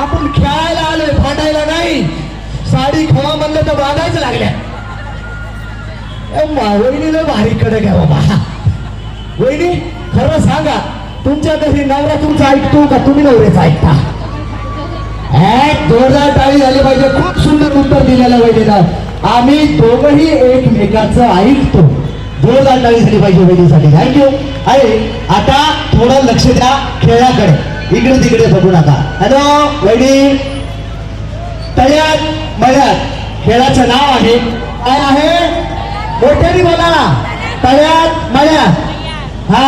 आपण खेळायला आलोय फाटायला नाही. साडी खवा म्हणलं तर बांधायचं लागल्या. ए, वहिनीला भारी कडे घ्या बाबा. वहिनी खरं सांगा तुमच्या घरी नवरा तुमचा ऐकतो का? तुम्ही नवऱ्याचा ऐकता. जोरदार टाळी झाली पाहिजे. खूप सुंदर उत्तर दिलेलं वहिनीला आम्ही दोघही एकमेकाचं ऐकतो. जोरदार टाळी झाली पाहिजे वहिनीसाठी. थँक्यू अरे आता थोडं लक्ष द्या खेळाकडे. इकडे तिकडे बघू नका. हॅलो वडील तळ्यात मळ्यात खेळाचं नाव आहे काय आहे? मोठ्याने बोला तळ्यात मळ्यात हा.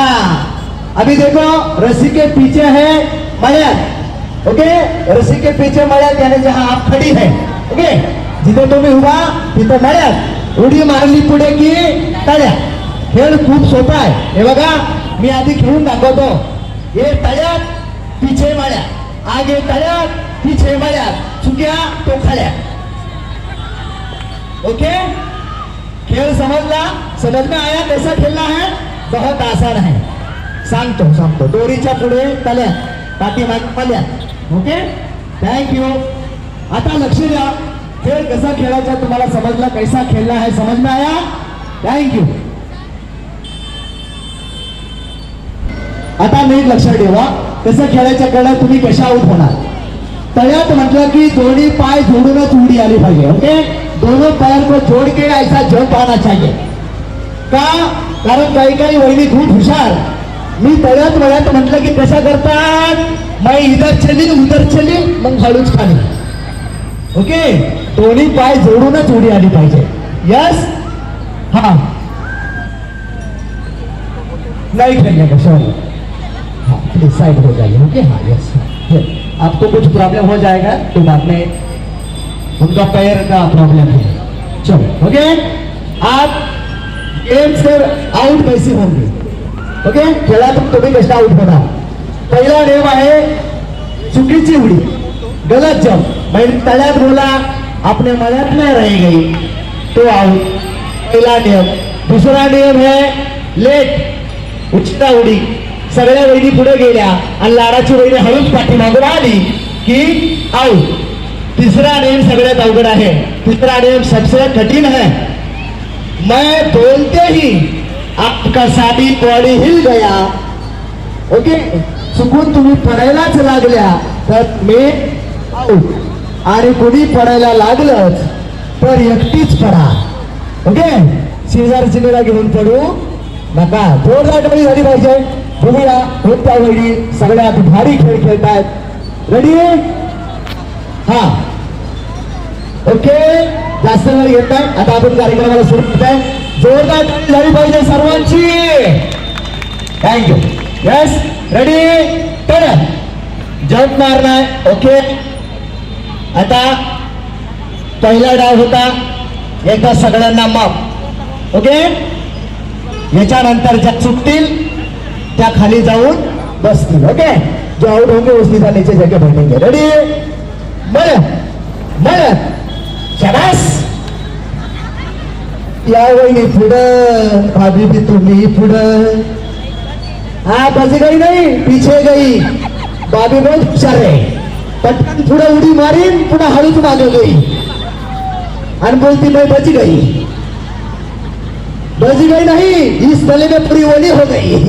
अभी देखो रस्सी के पीछे है मळ्यात ओके रस्सी के पीछे मळ्यात यानी जहां आप खड़ी है. ओके जिथे तुम्ही उभा तिथं मळ्यात उडी मारली पुढे की तळ्यात खेळ खूप सोपा आहे. हे बघा मी आधी खेळून दाखवतो. हे तळ्यात पिछे मळ्यात आगे तळ्यात पिछे मळ्यात चुक्या तो खाल्या. ओके? खेळ समजला? समझ में आया कैसा खेलना है? बहुत आसान है. सांगतो सांगतो. दोरीच्या पुढे तल्या पाठीमागे पल्या. ओके? थँक यू आता लक्ष द्या. खेळ कसा खेळायचा तुम्हाला समजला कैसा खेळला है समज में आया? थँक्यू आता नीट लक्षात ठेवा. कसं खेळायच्या कळलं? तुम्ही कशा आऊट होणार? तळ्यात म्हटलं की दोन्ही पाय जोडूनच उडी आली पाहिजे ओके? दोनों पैर को जोड़ के ऐसा जंप आना चाहिए का? कारण काही काही वहिनी खूप हुशार. मी तळ्यात वळ्यात म्हटलं की कशा करतात? मैं इधर चली उधर चली मग हळूच खाली. ओके? दोन्ही पाय जोडूनच उडी आली पाहिजे. यस हा. नाही खेळले कशावर सॉरी हाँ हो जाइए। ओके हाँ यस आपको कुछ प्रॉब्लम हो जाएगा तो बाद में उनका पैर का प्रॉब्लम है। चलो ओके आप गेम से आउट कैसे होंगे। ओके खेळातून तुम्ही कशा आउट होणार पहिला नियम आहे चुकीची उडी गलत जंप म्हणजे तळ्यात बोला आपल्या मळ्यात नाही रही गई तो आउट पहिला नियम दुसरा नियम है लेट उचिता उडी। सगळ्या वहिनी पुढे गेल्या आणि लाडाची वहिनी हळूच पाठीमागून आली की आऊ तिसरा नियम सगळ्यात अवघड आहे. तिसरा नियम सबसे कठीण है. मैं बोलते ही आपका साधी बॉडी हिल गया. ओके? चुकून तुम्ही पडायलाच लागल्या. तर मी आऊ आणि कुणी पडायला लागलंच तर एकटीच पडा. ओके? शेजार निळा घेऊन पडू. नका जोरदार टाळी झाली पाहिजे. बघूया कोणत्या वहिनी सगळ्यात भारी खेळ खेळतायत. रेडी हा. ओके जास्त वेळ घेत नाही. आता आपण कार्यक्रमाला सुरू करत आहे जोरदार झाली पाहिजे सर्वांची. थँक्यू यस रेडी तर जम्प मारणार. ओके आता पहिला डाव होता. एकदा सगळ्यांना माप ओके याच्यानंतर ज्या सुटतील त्या खाली जाऊन बसतील ओके? जो आउट होंगे उस सीधा नीचे जाके बैठेंगे रेडी मर मर शबास! या वहिनी पुढं भाभी भी तुम्ही पुढं. हा बच गई नाही पिछे गई. भाभी बहुत हुशार आहे. पटकन पुढं उडी मारीन पुन्हा हळूच मागे गई आणि बोलती मैं बची गई. बची गई नाही इस तले में पूरी ओली हो गई.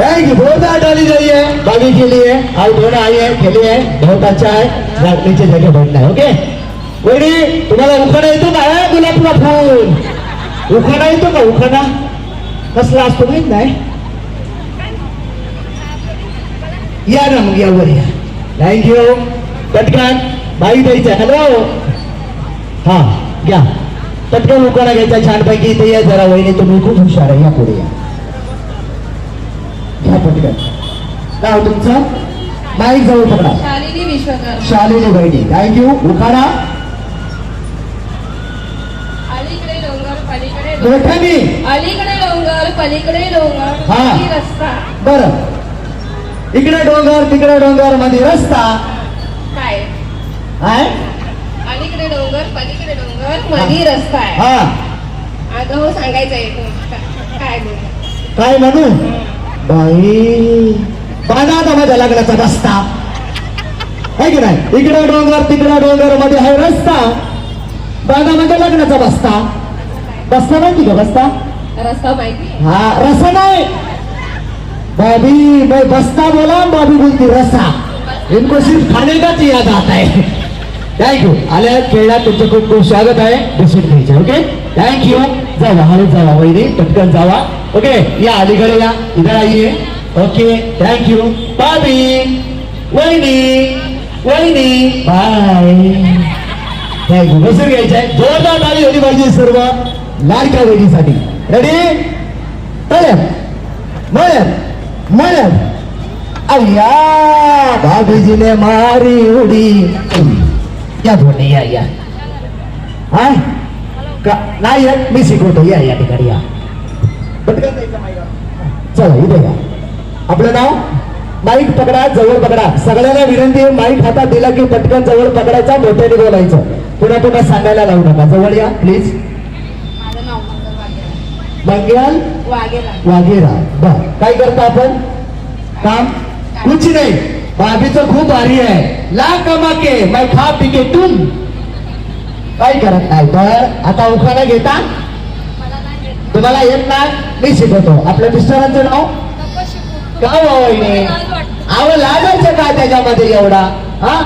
थैंक यू बहुत डाली गई है। भाभी के लिए आउट होना आई है खेली है बहुत अच्छा है। नीचे जगह बैठना है ओके? वहिनी तुम्हाला उखाणा येतो का हा, गुलाबला फूल? उखाणा येतो का उखाणा कसला असतो माहीत नाही या ना मग या वर या थँक्यू पटकन बाई द्यायचा हॅलो हा घ्या पटकन उखाणा घ्यायचा छानपैकी इथे या जरा वहिनी तुम्ही खूप हुशार आहे या पुढे या घ्या पटकन नाव तुमचं? माईक जवळ पकडा. शालिनी विश्वकर बहिणी. थँक्यू उखाणा अलीकडे डोंगर पलीकडे. मोठ्याने अलीकडे डोंगर पलीकडे डोंगर. हा. खाली रस्ता. बर. इकडे डोंगर तिकडे डोंगरमध्ये रस्ता. काय? आहे अलीकडे डोंगर पलीकडे डोंगर मधी रस्ता आहे. हा. अगं हो सांगायचं आहे काय बोल? काय म्हणू? बाई. बाणा आता माझ्या लग्नाचा रस्ता. आहे की नाही? इकडे डोंगर तिकडे डोंगरमध्ये आहे रस्ता. दादा म्हणजे लग्नाचा बस्ता. बस्ता माहिती का बस्ता? रस्ता माहिती. हा रसा नाही. भाभी मैं बस्ता बोला भाभी बोलती रसा इनको सिर्फ खाने का याद आता है? थँक्यू आल्या खेळला तुमचं खूप खूप स्वागत आहे. बिस्किट घ्यायचं ओके थँक्यू जावा हळू जावा वहिनी पटकन जावा ओके या अलीकडे या. इधर आईये ओके थँक्यू भाभी वहिनी वहिनी. बाय थँक्यू बसून घ्यायचं आहे. जोरदार आली होती पाहिजे सर्व. लाडक्या वहिनीसाठी. रेडी मळ्यात मळ्यात मळ्यात अय्या. भाभीजीने मारी उडी. या धोने या या. हा का नाही येत मी शिकवतो. या या ठिकाणी या. चला इथे या. आपलं नाव? माईक पकडा जवळ पकडा. सगळ्यांना विनंती आहे माईक हातात दिला की पटकन जवळ पकडायचा मोठ्याने बोलायचं. पुन्हा पुन्हा सांगायला लावू नका. जवळ या प्लीज मंगल वाघेरा. बर. काय करता आपण? काम? कुछ नाही. भाभीचं खूप भारी आहे ला कमा के मैं खा पी के तुम। काय करत नाही? तर आता उखाणा घेता. तुम्हाला येत नाही? मी शिकवतो. आपल्या मिस्टरांचं नाव? लाज वाटते. अहो लाजायचं काय त्याच्यामध्ये एवढा? हा?